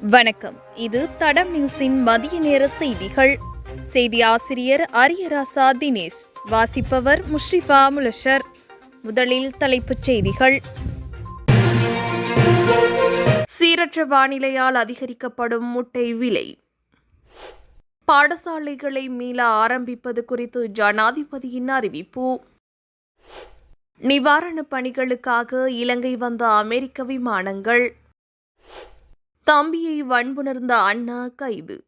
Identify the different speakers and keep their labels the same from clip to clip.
Speaker 1: வணக்கம். இது தடம் நியூஸின் மதிய நேர செய்திகள். செய்தி ஆசிரியர் அரியராசா தினேஷ். வாசிப்பவர் முஷ்ரிஃபா முலஷர். முதலில் தலைப்புச் செய்திகள். சீரற்ற வானிலையால் அதிகரிக்கப்படும் முட்டை விலை. பாடசாலைகளை மீள ஆரம்பிப்பது குறித்து ஜனாதிபதியின் அறிவிப்பு. நிவாரணப் பணிகளுக்காக இலங்கை வந்த அமெரிக்க விமானங்கள். தம்பியை வன்புணர்ந்த அண்ணா கைது.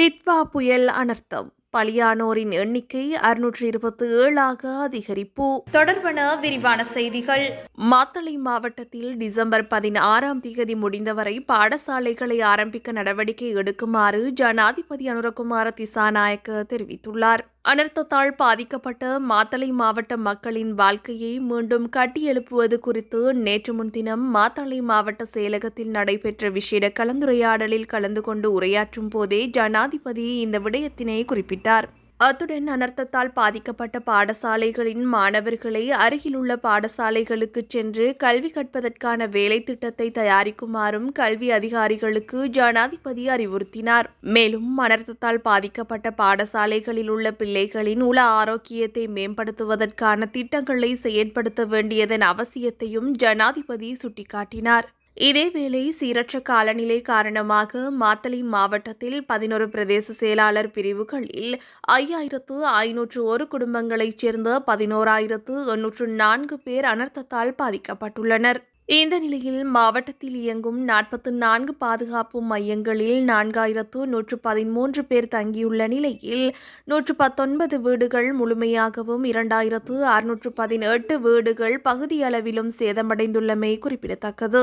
Speaker 1: டிட்வா புயல் அனர்த்தம். பலியானோரின் எண்ணிக்கை அறுநூற்று இருபத்தி ஏழாக அதிகரிப்பு. தொடர்பான விரிவான செய்திகள். மாத்தளை மாவட்டத்தில் டிசம்பர் பதினாறாம் தேதி முடிந்தவரை பாடசாலைகளை ஆரம்பிக்க நடவடிக்கை எடுக்குமாறு ஜனாதிபதி அனுரகுமார திசாநாயக்க தெரிவித்துள்ளார். அனர்த்தத்தால் பாதிக்கப்பட்ட மாத்தளை மாவட்ட மக்களின் வாழ்க்கையை மீண்டும் கட்டியெழுப்புவது குறித்து நேற்று முன்தினம் மாத்தளை மாவட்ட செயலகத்தில் நடைபெற்ற விசேட கலந்துரையாடலில் கலந்து கொண்டு உரையாற்றும் போதே ஜனாதிபதி இந்த விடயத்தினை குறிப்பிட்டார். அத்துடன் அனர்த்தத்தால் பாதிக்கப்பட்ட பாடசாலைகளின் மாணவர்களை அருகிலுள்ள பாடசாலைகளுக்கு சென்று கல்வி கற்பதற்கான வேலை திட்டத்தை தயாரிக்குமாறும் கல்வி அதிகாரிகளுக்கு ஜனாதிபதி அறிவுறுத்தினார். மேலும் அனர்த்தத்தால் பாதிக்கப்பட்ட பாடசாலைகளில் உள்ள பிள்ளைகளின் உள ஆரோக்கியத்தை மேம்படுத்துவதற்கான திட்டங்களை செயற்படுத்த வேண்டியதன் அவசியத்தையும் ஜனாதிபதி சுட்டிக்காட்டினார். இதேவேளை சீரற்ற காலநிலை காரணமாக மாத்தளை மாவட்டத்தில் பதினொரு பிரதேச செயலாளர் பிரிவுகளில் ஐயாயிரத்து ஐநூற்று ஒரு குடும்பங்களைச் சேர்ந்த பதினோராயிரத்து எண்ணூற்று நான்கு பேர் அனர்த்தத்தால் பாதிக்கப்பட்டுள்ளனர். இந்த நிலையில் மாவட்டத்தில் இயங்கும் நாற்பத்து நான்கு பாதுகாப்பு மையங்களில் நான்காயிரத்து நூற்று பதிமூன்று பேர் தங்கியுள்ள நிலையில் நூற்று பத்தொன்பது வீடுகள் முழுமையாகவும் இரண்டாயிரத்து அறுநூற்று பதினெட்டு வீடுகள் பகுதியளவிலும் சேதமடைந்துள்ளமை குறிப்பிடத்தக்கது.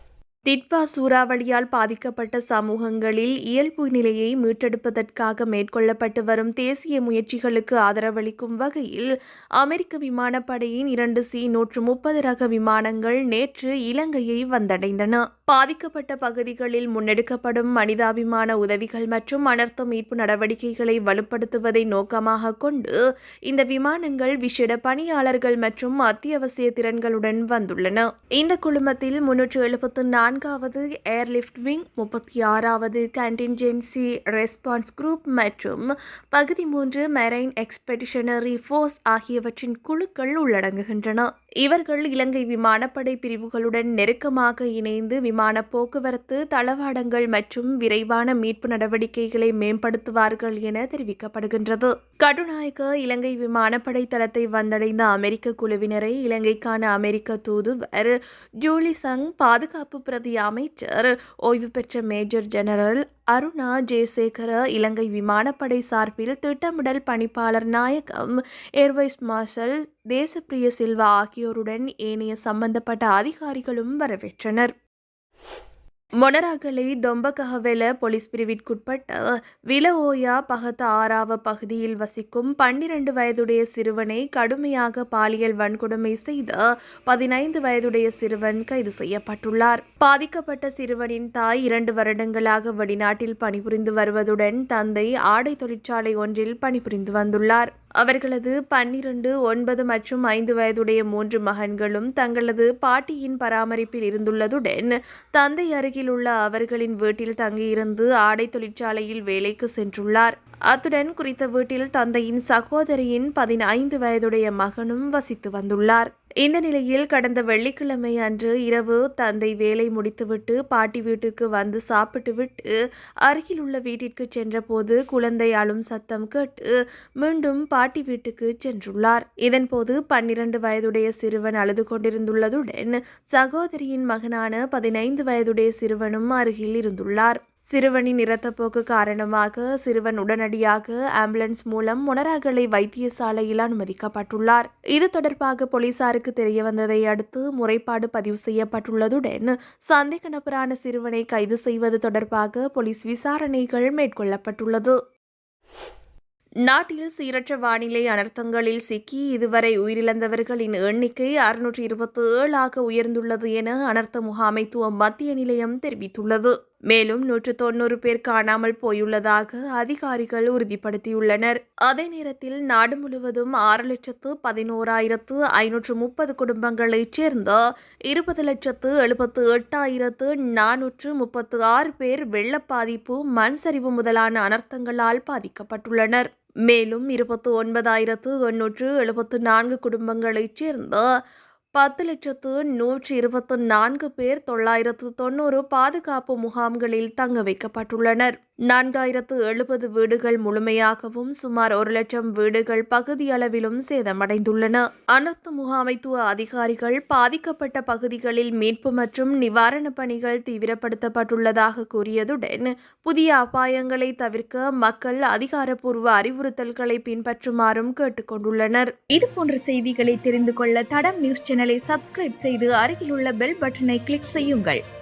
Speaker 1: டிட்வா சூறாவளியால் பாதிக்கப்பட்ட சமூகங்களில் இயல்பு நிலையை மீட்டெடுப்பதற்காக மேற்கொள்ளப்பட்டு வரும் தேசிய முயற்சிகளுக்கு ஆதரவளிக்கும் வகையில் அமெரிக்க விமானப்படையின் இரண்டு சி நூற்று முப்பது ரக விமானங்கள் நேற்று இலங்கையை வந்தடைந்தன. பாதிக்கப்பட்ட பகுதிகளில் முன்னெடுக்கப்படும் மனிதாபிமான உதவிகள் மற்றும் அனர்த்த மீட்பு நடவடிக்கைகளை வலுப்படுத்துவதை நோக்கமாக கொண்டு இந்த விமானங்கள் விசேட பணியாளர்கள் மற்றும் அத்தியாவசிய திறன்களுடன் வந்துள்ளன. இந்த குழுமத்தில் முன்னூற்று எழுபத்து நான்காவது ஏர்லிஃப்ட் விங் முப்பத்தி ஆறாவது கண்டின்ஜென்சி ரெஸ்பான்ஸ் குரூப் மற்றும் பகுதி மூன்று மெரைன் எக்ஸ்பெடிஷனரி ஃபோர்ஸ் ஆகியவற்றின் குழுக்கள் உள்ளடங்குகின்றன. இவர்கள் இலங்கை விமானப்படை பிரிவுகளுடன் நெருக்கமாக இணைந்து விமான போக்குவரத்து தளவாடங்கள் மற்றும் விரைவான மீட்பு நடவடிக்கைகளை மேம்படுத்துவார்கள் என தெரிவிக்கப்படுகின்றது. கடுநாயக்க இலங்கை விமானப்படை தளத்தை வந்தடைந்த அமெரிக்க குழுவினரை இலங்கைக்கான அமெரிக்க தூதுவர் ஜூலி சங் பாதுகாப்பு பிரதி அமைச்சர் ஓய்வு பெற்ற மேஜர் ஜெனரல் அருணா ஜெயசேகர இலங்கை விமானப்படை சார்பில் திட்டமிடல் பணிப்பாளர் நாயகம் ஏர்வைஸ் மார்ஷல் தேசப்பிரிய சில்வா ஆகியோருடன் ஏனைய சம்பந்தப்பட்ட அதிகாரிகளும் வரவேற்றனர். மொனராகலை தொம்பகஹவெல போலீஸ் பிரிவிற்குட்பட்ட விலஓயா பகத்த ஆறாவ பகுதியில் வசிக்கும் பன்னிரண்டு வயதுடைய சிறுவனை கடுமையாக பாலியல் வன்கொடுமை செய்த பதினைந்து வயதுடைய சிறுவன் கைது செய்யப்பட்டுள்ளார். பாதிக்கப்பட்ட சிறுவனின் தாய் இரண்டு வருடங்களாக வெளிநாட்டில் பணிபுரிந்து வருவதுடன் தந்தை ஆடை தொழிற்சாலை ஒன்றில் பணிபுரிந்து வந்துள்ளார். அவர்களது பன்னிரண்டு ஒன்பது மற்றும் ஐந்து வயதுடைய மூன்று மகன்களும் தங்களது பாட்டியின் பராமரிப்பில் இருந்துள்ளதுடன் தந்தை அருகிலுள்ள அவர்களின் வீட்டில் தங்கியிருந்து ஆடை தொழிற்சாலையில் வேலைக்கு சென்றுள்ளார். அத்துடன் குறித்த வீட்டில் தந்தையின் சகோதரியின் பதினைந்து வயதுடைய மகனும் வசித்து வந்துள்ளார். இந்த நிலையில் கடந்த வெள்ளிக்கிழமை அன்று இரவு தந்தை வேலை முடித்துவிட்டு பாட்டி வீட்டுக்கு வந்து சாப்பிட்டுவிட்டு அருகில் உள்ள வீட்டிற்கு சென்றபோது குழந்தை அழும் சத்தம் கேட்டு மீண்டும் பாட்டி வீட்டுக்கு சென்றுள்ளார். இதன்போது பன்னிரண்டு வயதுடைய சிறுவன் அழுது கொண்டிருந்துள்ளதுடன் சகோதரியின் மகனான பதினைந்து வயதுடைய சிறுவனும் அருகில் இருந்துள்ளார். சிறுவனின் இரத்தப்போக்கு காரணமாக சிறுவன் உடனடியாக ஆம்புலன்ஸ் மூலம் முனராகலை வைத்தியசாலையில் அனுமதிக்கப்பட்டுள்ளார். இது தொடர்பாக போலீசாருக்கு தெரியவந்ததை அடுத்து முறைப்பாடு பதிவு செய்யப்பட்டுள்ளதுடன் சந்தேக நபரான சிறுவனை கைது செய்வது தொடர்பாக போலீஸ் விசாரணைகள் மேற்கொள்ளப்பட்டுள்ளது. நாட்டில் சீரற்ற வானிலை அனர்த்தங்களில் சிக்கி இதுவரை உயிரிழந்தவர்களின் எண்ணிக்கை அறுநூற்றி இருபத்தி ஏழாக உயர்ந்துள்ளது என அனர்த்த முகாமைத்துவ மத்திய நிலையம் தெரிவித்துள்ளது. மேலும் நூற்று தொன்னூறு பேர் காணாமல் போயுள்ளதாக அதிகாரிகள் உறுதிப்படுத்தியுள்ளனர். அதே நேரத்தில் நாடு முழுவதும் ஆறு லட்சத்து பதினோராயிரத்து ஐநூற்று முப்பது குடும்பங்களைச் சேர்ந்த இருபது லட்சத்து எழுபத்து எட்டாயிரத்து நானூற்று முப்பத்து ஆறு பேர் வெள்ள பாதிப்பு மண் சரிவு முதலான அனர்த்தங்களால் பாதிக்கப்பட்டுள்ளனர். மேலும் இருபத்து ஒன்பதாயிரத்து எண்ணூற்று எழுபத்து நான்கு குடும்பங்களைச் சேர்ந்த பத்து லட்சத்து நூற்றி இருபத்தி நான்கு பேர் தொள்ளாயிரத்து தொண்ணூறு பாதுகாப்பு முகாம்களில் தங்க வைக்கப்பட்டுள்ளனர். நான்காயிரத்து எழுபது வீடுகள் முழுமையாகவும் சுமார் ஒரு லட்சம் வீடுகள் பகுதியளவிலும் சேதமடைந்துள்ளன. அனர்த்த முகாமைத்துவ அதிகாரிகள் பாதிக்கப்பட்ட பகுதிகளில் மீட்பு மற்றும் நிவாரணப் பணிகள் தீவிரப்படுத்தப்பட்டுள்ளதாக கூறியதுடன் புதிய அபாயங்களை தவிர்க்க மக்கள் அதிகாரப்பூர்வ அறிவுறுத்தல்களை பின்பற்றுமாறும் கேட்டுக்கொண்டுள்ளனர். இதுபோன்ற செய்திகளை தெரிந்து கொள்ள தடம் நியூஸ் சேனலை சப்ஸ்கிரைப் செய்து அருகிலுள்ள பெல் பட்டனை கிளிக் செய்யுங்கள்.